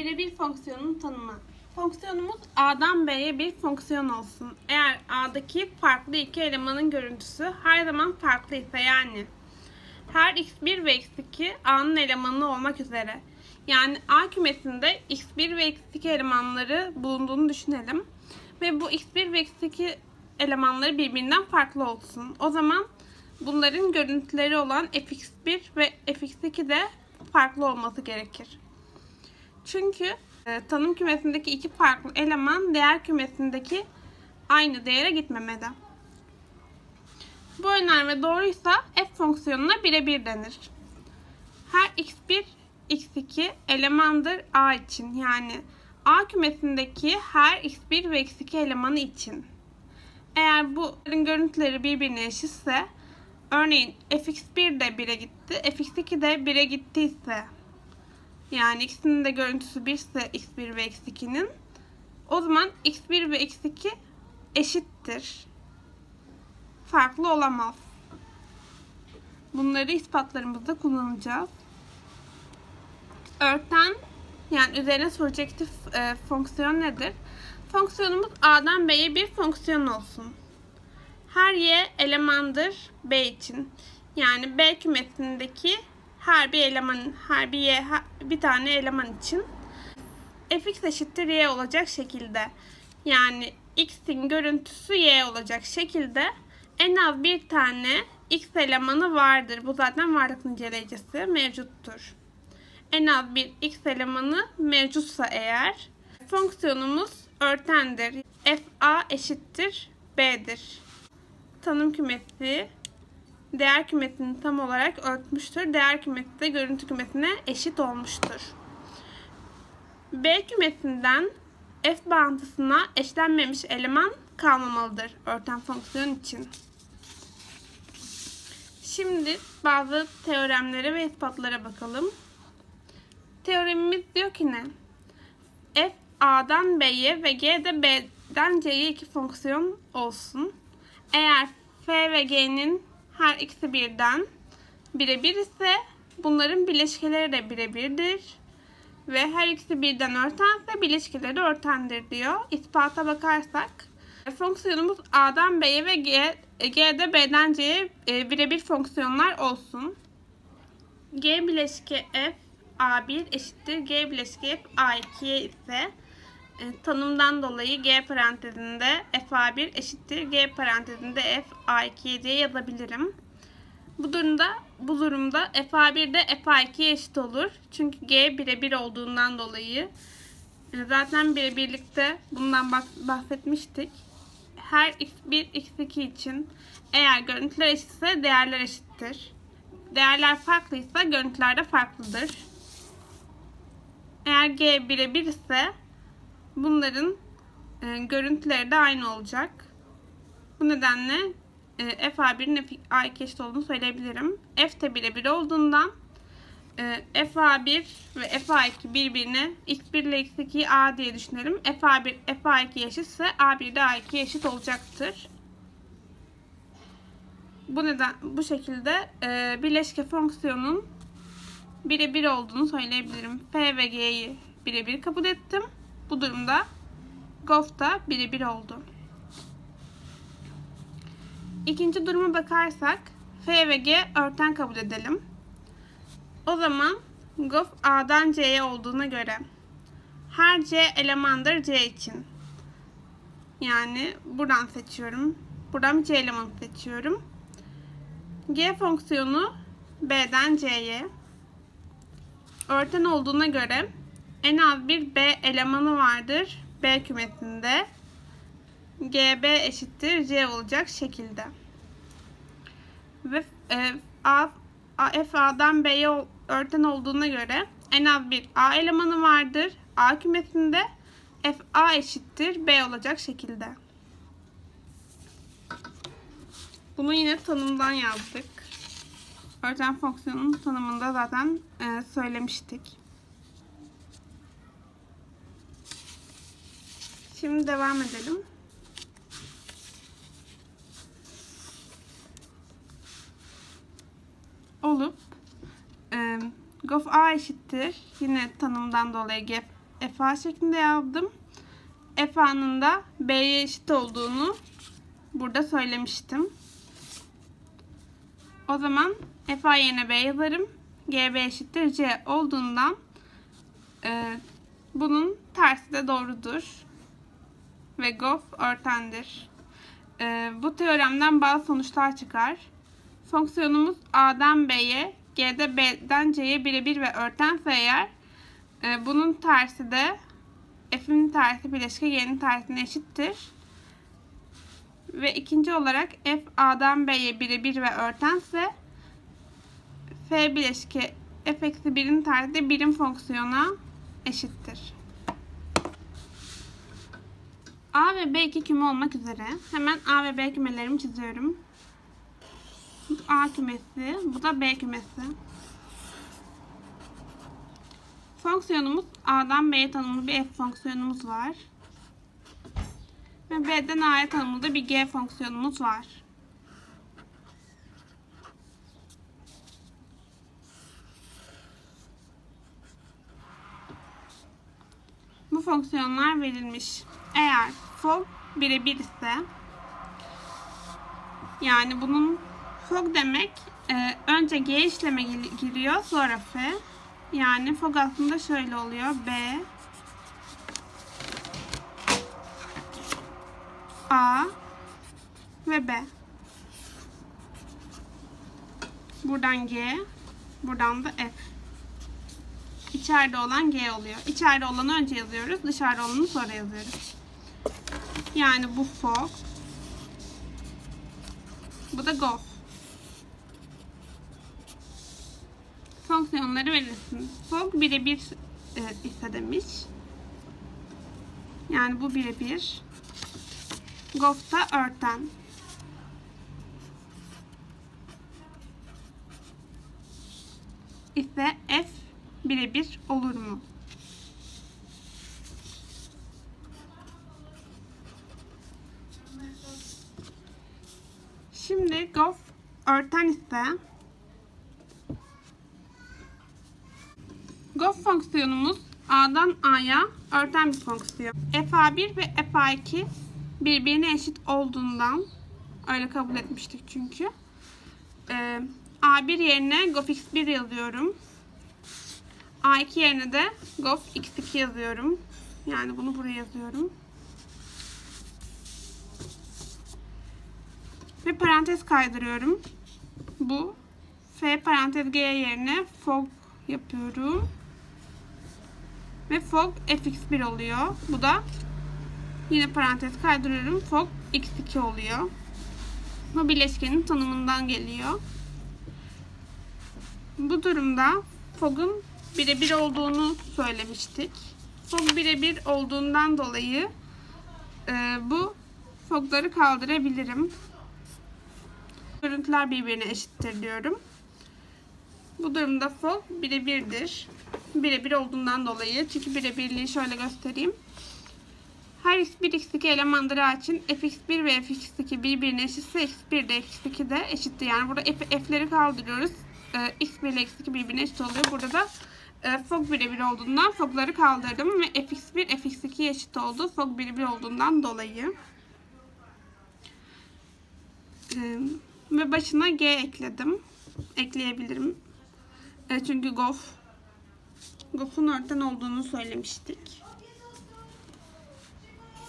birebir fonksiyonun tanımı. Fonksiyonumuz A'dan B'ye bir fonksiyon olsun. Eğer A'daki farklı iki elemanın görüntüsü her zaman farklıysa yani her x1 ve x2 A'nın elemanı olmak üzere. Yani A kümesinde x1 ve x2 elemanları bulunduğunu düşünelim. Ve bu x1 ve x2 elemanları birbirinden farklı olsun. O zaman bunların görüntüleri olan fx1 ve fx2 de farklı olması gerekir. Çünkü e, tanım kümesindeki iki farklı eleman diğer kümesindeki aynı değere gitmemeli. Bu önerme doğruysa f fonksiyonuna birebir denir. Her x1, x2 elemandır a için yani a kümesindeki her x1 ve x2 elemanı için. Eğer bunların görüntüleri birbirine eşitse örneğin fx1 de 1'e gitti, fx2 de 1'e gittiyse yani ikisinin de görüntüsü 1 ise x1 ve x2'nin o zaman x1 ve x2 eşittir. Farklı olamaz. Bunları ispatlarımızda kullanacağız. Örten yani üzerine surjektif e, fonksiyon nedir? Fonksiyonumuz A'dan B'ye bir fonksiyon olsun. Her y elemandır B için. Yani B kümesindeki her bir eleman, her bir y, bir tane eleman için fx eşittir y olacak şekilde. Yani x'in görüntüsü y olacak şekilde en az bir tane x elemanı vardır. Bu zaten varlık niceleyicisi mevcuttur. En az bir x elemanı mevcutsa eğer fonksiyonumuz örtendir. fa eşittir b'dir. Tanım kümesi değer kümesini tam olarak örtmüştür. Değer kümesi de görüntü kümesine eşit olmuştur. B kümesinden f bağıntısına eşlenmemiş eleman kalmamalıdır örten fonksiyon için. Şimdi bazı teoremlere ve ispatlara bakalım. Teoremimiz diyor ki ne? F A'dan B'ye ve G de B'den C'ye iki fonksiyon olsun. Eğer F ve G'nin her ikisi birden birebir ise bunların bileşkeleri de birebirdir. Ve her ikisi birden örtense bileşkeleri örtendir diyor. İspata bakarsak fonksiyonumuz A'dan B'ye ve G, G'de B'den C'ye e, birebir fonksiyonlar olsun. G bileşke F A1 eşittir G bileşke F A2'ye ise tanımdan dolayı G parantezinde F A1 eşittir G parantezinde F A2 diye yazabilirim. Bu durumda bu durumda F A1 de F A2'ye eşit olur. Çünkü G birebir olduğundan dolayı e, zaten birebirlikte bundan bah- bahsetmiştik. Her x1 x2 için eğer görüntüler eşitse değerler eşittir. Değerler farklıysa görüntüler de farklıdır. Eğer G birebir ise bunların e, görüntüleri de aynı olacak. Bu nedenle e, f a1'in f a2 eşit olduğunu söyleyebilirim. F de birebir olduğundan e, f a1 ve f a2 birbirine x1 ile x2'yi a diye düşünelim. f a1 f a2 eşitse a1 de a2 eşit olacaktır. Bu neden bu şekilde e, birleşke fonksiyonun birebir olduğunu söyleyebilirim. F ve G'yi birebir kabul ettim. Bu durumda Gof da birebir oldu. İkinci duruma bakarsak F ve G örten kabul edelim. O zaman Gof A'dan C'ye olduğuna göre her C elemandır C için. Yani buradan seçiyorum. Buradan C elemanı seçiyorum. G fonksiyonu B'den C'ye örten olduğuna göre en az bir B elemanı vardır B kümesinde. GB eşittir C olacak şekilde. Ve e, A, A, F A'dan B'ye örten olduğuna göre en az bir A elemanı vardır A kümesinde. F A eşittir B olacak şekilde. Bunu yine tanımdan yazdık. Örten fonksiyonun tanımında zaten e, söylemiştik. Şimdi devam edelim. Olup e, gof a eşittir. Yine tanımdan dolayı g FA şeklinde yazdım. FA'nın da B'ye eşit olduğunu burada söylemiştim. O zaman FA yerine B yazarım. GB eşittir C olduğundan e, bunun tersi de doğrudur. Ve GOF örtendir. E, bu teoremden bazı sonuçlar çıkar. Fonksiyonumuz A'dan B'ye, G'de B'den C'ye birebir ve örtense eğer e, bunun tersi de F'in tersi bileşke Y'nin tersine eşittir. Ve ikinci olarak F A'dan B'ye birebir ve örtense F bileşke F eksi 1'in tersi de birim fonksiyona eşittir. A ve B iki küme olmak üzere hemen A ve B kümelerimi çiziyorum. Bu A kümesi, bu da B kümesi. Fonksiyonumuz A'dan B'ye tanımlı bir f fonksiyonumuz var. Ve B'den A'ya tanımlı da bir g fonksiyonumuz var. Bu fonksiyonlar verilmiş. Eğer fog birebir ise yani bunun fog demek e, önce g işleme gir- giriyor sonra f. Yani fog aslında şöyle oluyor. B A ve B. Buradan G, buradan da F. İçeride olan G oluyor. İçeride olanı önce yazıyoruz, dışarıda olanı sonra yazıyoruz. Yani bu fog. Bu da golf. Fonksiyonları verilsin. Fog birebir e, ise demiş. Yani bu birebir. Golf da örten. ise F birebir olur mu? Şimdi golf örten ise golf fonksiyonumuz A'dan A'ya örten bir fonksiyon. FA1 ve FA2 birbirine eşit olduğundan öyle kabul etmiştik çünkü. Ee, A1 yerine gof x1 yazıyorum. A2 yerine de gof x2 yazıyorum. Yani bunu buraya yazıyorum. Ve parantez kaydırıyorum. Bu f parantez g yerine fog yapıyorum. Ve fog fx1 oluyor. Bu da yine parantez kaydırıyorum. Fog x2 oluyor. Bu bileşkenin tanımından geliyor. Bu durumda fog'un birebir olduğunu söylemiştik. Fog birebir olduğundan dolayı e, bu fogları kaldırabilirim. Görüntüler birbirine eşittir diyorum. Bu durumda fog birebirdir. Birebir olduğundan dolayı. Çünkü birebirliği şöyle göstereyim. Her x1 x2 elemanları için fx1 ve fx2 birbirine eşitse x1 de fx2 de eşittir. Yani burada f, f'leri kaldırıyoruz. Ee, x1 ile x2 birbirine eşit oluyor. Burada da e, fog birebir olduğundan fogları kaldırdım ve fx1 fx2'ye eşit oldu. Fog birebir olduğundan dolayı. Ee, ve başına g ekledim. Ekleyebilirim. E, çünkü gof gof'un örten olduğunu söylemiştik.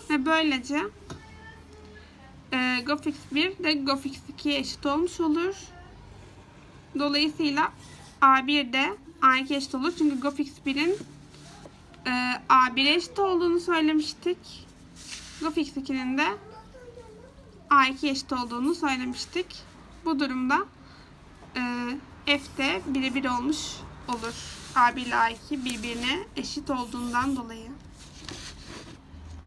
Ve böylece e, gof x1 de gof x2'ye eşit olmuş olur. Dolayısıyla a1 de a2 eşit olur. Çünkü gof x1'in e, a1'e eşit olduğunu söylemiştik. Gof x2'nin de a2 eşit olduğunu söylemiştik. Bu durumda e, f de birebir olmuş olur. a1 ile a2 birbirine eşit olduğundan dolayı.